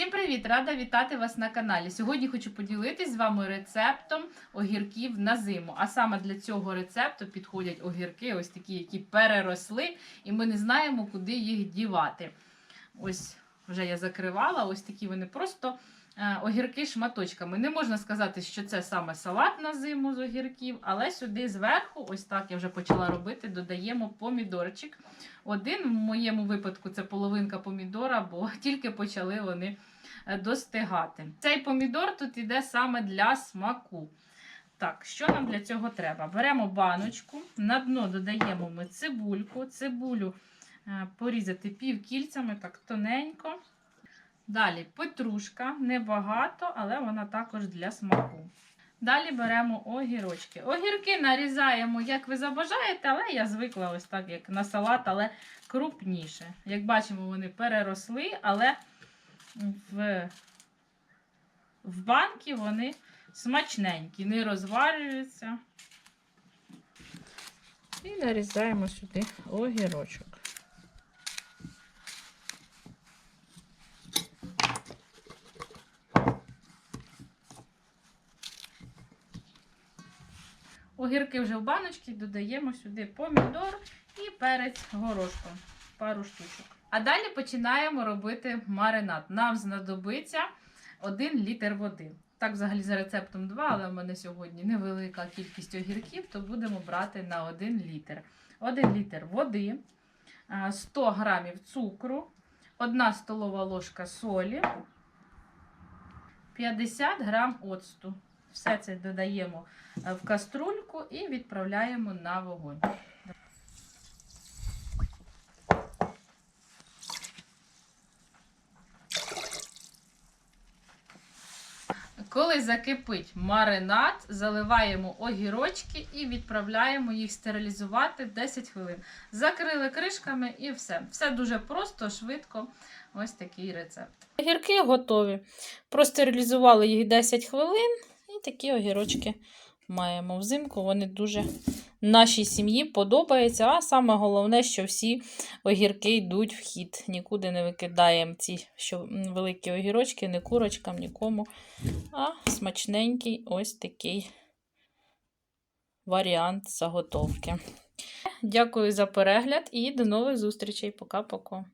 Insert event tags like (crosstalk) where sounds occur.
Всім привіт! Рада вітати вас на каналі. Сьогодні хочу поділитись з вами рецептом огірків на зиму. А саме для цього рецепту підходять огірки, ось такі, які переросли, і ми не знаємо, куди їх дівати. Ось вже я закривала, ось такі вони просто е, огірки шматочками. Не можна сказати, що це саме салат на зиму з огірків, але сюди зверху, ось так я вже почала робити, додаємо помідорчик. Один в моєму випадку це половинка помідора, бо (laughs) тільки почали вони достигати. Цей помідор тут іде саме для смаку. Так, що нам для цього треба? Беремо баночку, на дно додаємо ми цибульку, цибулю е, порізати півкільцями, так тоненько. Далі петрушка, небагато, але вона також для смаку. Далі беремо огірочки. Огірки нарізаємо, як ви забажаєте, але я звикла ось так, як на салат, але крупніше. Як бачимо, вони переросли, але в, в банки вони смачненькі, не розварюються. І нарізаємо сюди огірочок. Огірки вже в баночці, додаємо сюди помідор і перець горошком. Пару штучок. А далі починаємо робити маринад. Нам знадобиться 1 літр води. Так, взагалі, за рецептом 2, але в мене сьогодні невелика кількість огірків, то будемо брати на 1 літр. 1 літр води, 100 грамів цукру, 1 столова ложка солі, 50 грам оцту. Все це додаємо е, в каструльку і відправляємо на вогонь. Коли закипить маринад, заливаємо огірочки і відправляємо їх стерилізувати 10 хвилин. Закрили кришками і все. Все дуже просто, швидко. Ось такий рецепт. Огірки готові. Простерилізували їх 10 хвилин. І такі огірочки маємо взимку. Вони дуже нашій сім'ї подобаються. А саме головне, що всі огірки йдуть в хід. Нікуди не викидаємо ці що великі огірочки, не курочкам, нікому. А смачненький ось такий варіант заготовки. Дякую за перегляд і до нових зустрічей. Пока-пока.